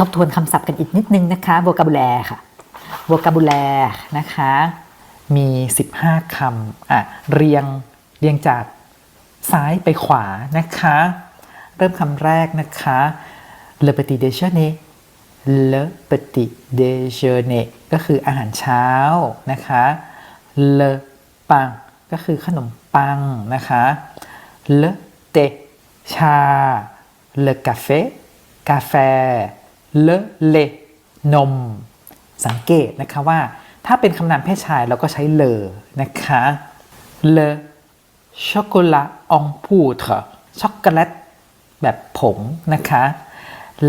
ทบทวนคำศัพท์กันอีกนิดนึงนะคะ vocabulary ค่ะ vocabulary นะคะ มี 15 คำอะเรียงเรียงจากซ้ายไปขวานะคะ เริ่มคำแรกนะคะ le petit déjeuner le petit déjeuner ก็คืออาหารเช้านะคะ le pain ก็คือขนมปังนะคะ le thé ชา le café กาแฟ le le นม สังเกตนะคะว่า ถ้าเป็นคำนามเพศชายเราก็ใช้เลนะคะ le chocolat en poudre ช็อกโกแลตแบบผงนะคะ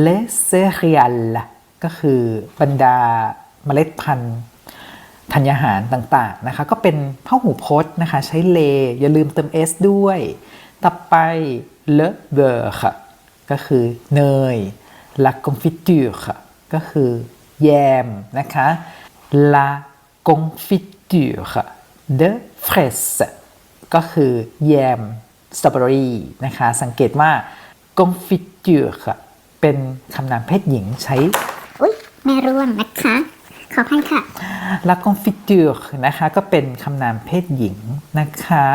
les céréales ก็คือบรรดาเมล็ดพันธุ์ธัญญาหารต่างๆนะคะ ก็เป็นพหูพจน์นะคะ ใช้เล อย่าลืมเติม s ด้วย ต่อไป le beurre ค่ะ ก็คือเนย la confiture ค่ะก็คือแยมนะคะ la confiture de fraise ก็คือแยมสตรอเบอรี่นะคะ สังเกตว่า confiture ค่ะเป็นคำนามเพศหญิงใช้อุ๊ยแม่ร่วงนะคะ ขออภัยค่ะ La confiture นะคะก็เป็นคำนามเพศหญิงนะคะ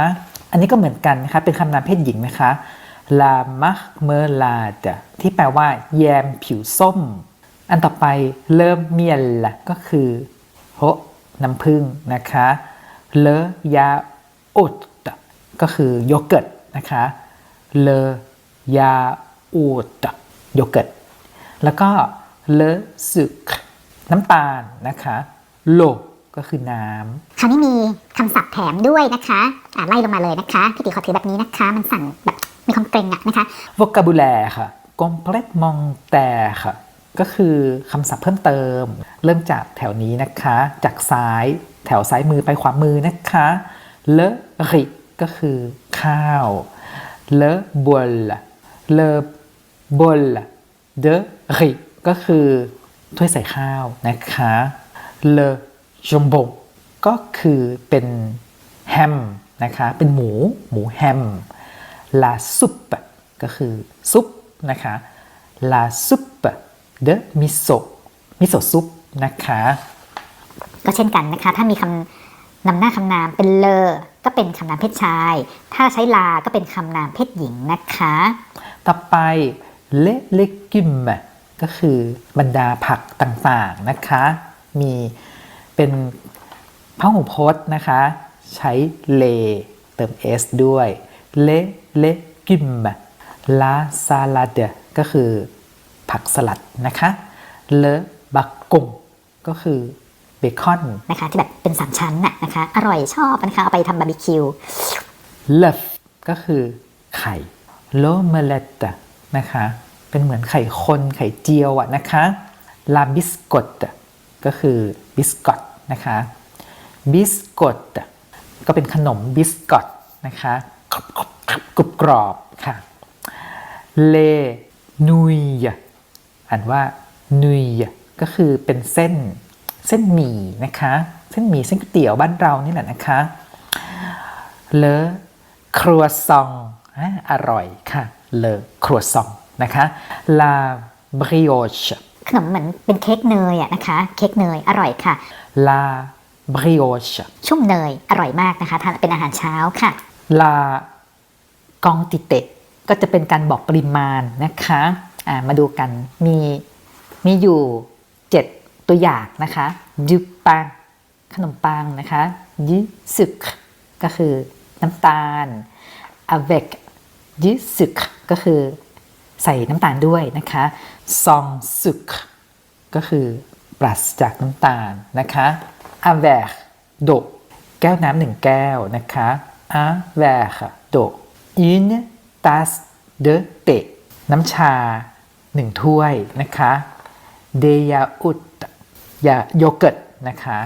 อันนี้ก็เหมือนกันนะคะ เป็นคำนามเพศหญิงนะคะ La marmelade ที่แปลว่า แยมผิวส้ม อันต่อไปเริ่มเมียนละก็คือโฮน้ำผึ้งนะคะเลยาอุดก็คือโยเกิร์ตนะคะเลยาอูดโยเกิร์ตแล้วก็เลสึกน้ำตาลนะคะโลก็คือน้ำคราวนี้มีคำศัพท์แถมด้วยนะคะอ่าไล่ลงมาเลยนะคะพี่ติขอถือแบบนี้นะคะ มันสั่นแบบ มีความเกรงอะนะคะ vocabulaire ค่ะ complémentaire ค่ะ ก็คือคำศัพท์เพิ่มเติม เริ่มจากแถวนี้นะคะ จากซ้ายแถวซ้ายมือไปขวามือนะคะ le riz ก็คือข้าว le bol le bol de riz ก็คือถ้วยใส่ข้าวนะคะ le jambon ก็คือเป็นแฮมนะคะ เป็นหมู หมูแฮม la soupe ก็คือซุปนะคะ la soupe de miso มิโซะซุปนะคะ ก็เช่นกันนะคะ ถ้ามีคำนำหน้าคำนามเป็นเลอก็เป็นคำนามเพศชาย ถ้าใช้ลา ก็เป็นคำนามเพศหญิงนะคะ ต่อไป le legume ก็คือบรรดาผักต่างๆนะคะ มีเป็นพหูพจน์นะคะ ใช้เลเติม s ด้วย le legume la salade ก็คือผักสลัดนะคะ le bacon ก็คือเบคอนนะคะที่แบบเป็นสามชั้นน่ะนะคะอร่อยชอบนะคะเอาไปทำบาร์บีคิว l o v ก็คือไข่ l o m e l e t t e นะคะเป็นเหมือนไข่คนไข่เจียวอะนะคะ la biscotte ก็คือบิสกอตนะคะ biscotte ก็เป็นขนมบิสกอตนะคะ กรุบกรุบกรุบกรอบค่ะ le nouilles อ่านว่า nouilles ก็คือเป็นเส้นเส้นหมี่นะคะ เส้นหมี่เส้นก๋วยเตี๋ยวบ้านเรานี่แหละนะคะเลอครัวซองอะอร่อยค่ะเลอครัวซองนะคะลาบริโอชขนมเหมือนเป็นเค้กเนยอะนะคะ เค้กเนยอร่อยค่ะลาบริโอชชุ่มเนยอร่อยมากนะคะทานเป็นอาหารเช้าค่ะลา กองติเตะก็จะเป็นการบอกปริมาณนะคะอ่ามาดูกันมีมีอยู่ 7 ตัวอย่างนะคะยูปังขนมปังนะคะยูสึกก็คือน้ำตาล avec ยูสึกก็คือใส่น้ำตาลด้วยนะคะซองสึกก็คือปราศจากน้ำตาลนะคะ avec โดแก้วน้ำหนึ่งแก้วนะคะ avec d'eau une tasse de thé น้ำชาหนึ่งถ้วยนะคะ de yaourt ยาโยเกิร์ตนะคะ